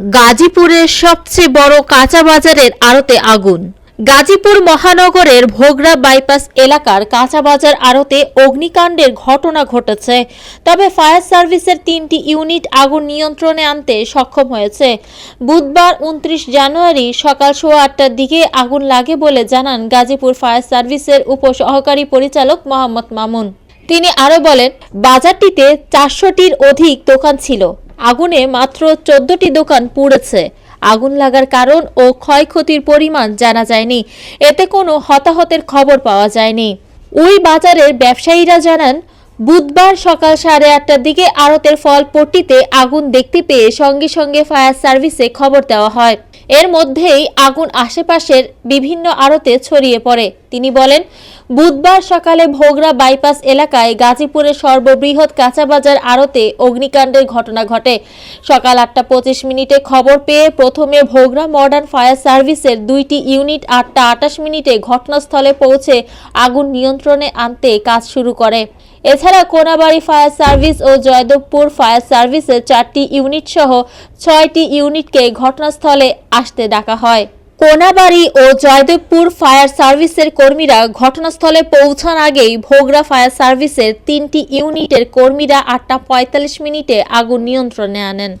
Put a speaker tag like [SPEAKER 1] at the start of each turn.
[SPEAKER 1] গাজীপুরের সবচেয়ে বড় কাঁচা বাজারের আড়তে আগুন। গাজীপুর মহানগরের ভোগড়া বাইপাস এলাকার কাঁচা বাজার আড়তে অগ্নিকাণ্ডের ঘটনা ঘটেছে। তবে ফায়ার সার্ভিসের তিনটি ইউনিট আগুন নিয়ন্ত্রণে আনতে সক্ষম হয়েছে। বুধবার উনত্রিশ জানুয়ারি সকাল সোয়া আটটার দিকে আগুন লাগে বলে জানান গাজীপুর ফায়ার সার্ভিসের উপসহকারী পরিচালক মোহাম্মদ মামুন। তিনি আরও বলেন, বাজারটিতে চারশোটির অধিক দোকান ছিল। আগুনে মাত্র চোদ্দটি দোকান পুড়েছে। আগুন লাগার কারণ ও ক্ষয়ক্ষতির পরিমাণ জানা যায়নি। এতে কোনো হতাহতের খবর পাওয়া যায়নি। ওই বাজারের ব্যবসায়ীরা জানান, বুধবার সকাল সাড়ে আটটার দিকে আড়তের ফল পট্টিতে আগুন দেখতে পেয়ে সঙ্গে সঙ্গে ফায়ার সার্ভিসে খবর দেওয়া হয়। এর মধ্যেই আগুন আশেপাশের বিভিন্ন আড়তে ছড়িয়ে পড়ে। তিনি বলেন, বুধবার সকালে ভোগড়া বাইপাস এলাকায় গাজীপুরের সর্ববৃহৎ কাঁচাবাজার আড়তে অগ্নিকাণ্ডের ঘটনা ঘটে। সকাল আটটা পঁচিশ মিনিটে খবর পেয়ে প্রথমে ভোগড়া মডার্ন ফায়ার সার্ভিসের দুইটি ইউনিট আটটা আটাশ মিনিটে ঘটনাস্থলে পৌঁছে আগুন নিয়ন্ত্রণে আনতে কাজ শুরু করে। এছাড়া কোনাবাড়ি ফায়ার সার্ভিস ও জয়দেবপুর ফায়ার সার্ভিসের চারটি ইউনিট সহ ছয়টি ইউনিটকে ঘটনাস্থলে আসতে ডাকা হয়। কোনাবাড়ি ও জয়দেবপুর ফায়ার সার্ভিসের কর্মীরা ঘটনাস্থলে পৌঁছান আগেই ভোগড়া ফায়ার সার্ভিসের তিনটি ইউনিটের কর্মীরা আটটা পঁয়তাল্লিশ মিনিটে আগুন নিয়ন্ত্রণে আনেন।